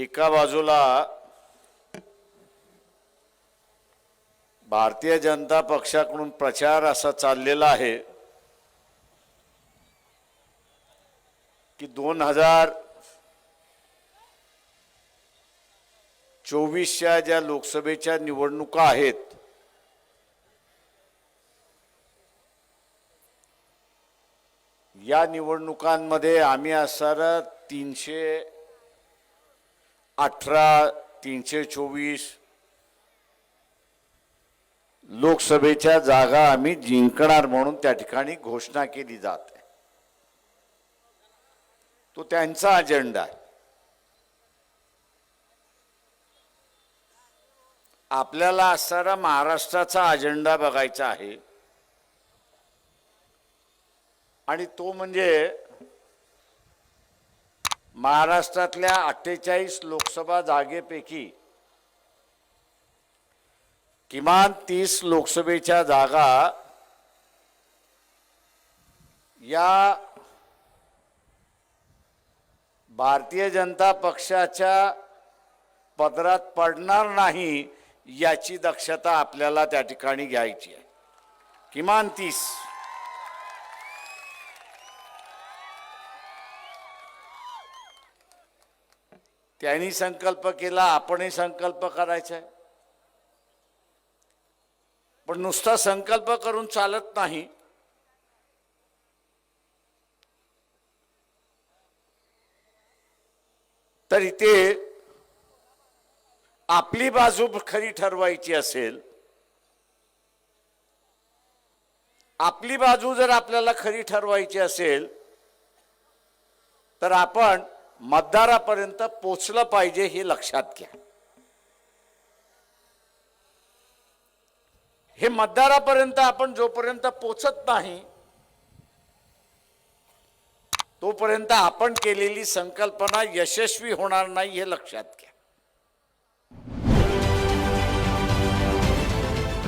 एका बाजूला भारतीय जनता पक्षाकडून प्रचार असा चाललेला आहे की दोन हजार चोवीसच्या ज्या लोकसभेच्या निवडणुका आहेत या निवडणुकांमध्ये आम्ही असणारं तीनशे अठरा तीनशे चोवीस. लोकसभेच्या जागा आम्ही जिंकणार म्हणून त्या ठिकाणी घोषणा केली जात आहे. तो त्यांचा अजेंडा आहे. आपल्याला असणारा महाराष्ट्राचा अजेंडा बघायचा आहे. आणि तो म्हणजे महाराष्ट्रातल्या अठ्ठेचाळीस लोकसभा जागेपैकी किमान तीस लोकसभेच्या जागा या भारतीय जनता पक्षाच्या पदरात पडणार नाही याची दक्षता आपल्याला त्या ठिकाणी घ्यायची आहे. किमान तीस. त्यांनी संकल्प केला आपणही संकल्प करायचा आहे. पण नुसता संकल्प करून चालत नाही. तर इथे आपली बाजू खरी ठरवायची असेल आपली बाजू जर आपल्याला खरी ठरवायची असेल तर आपण मतदारापर्यंत पोचलं पाहिजे हे लक्षात घ्या. हे मतदारापर्यंत आपण जोपर्यंत पोचत नाही तोपर्यंत आपण केलेली संकल्पना यशस्वी होणार नाही हे लक्षात घ्या.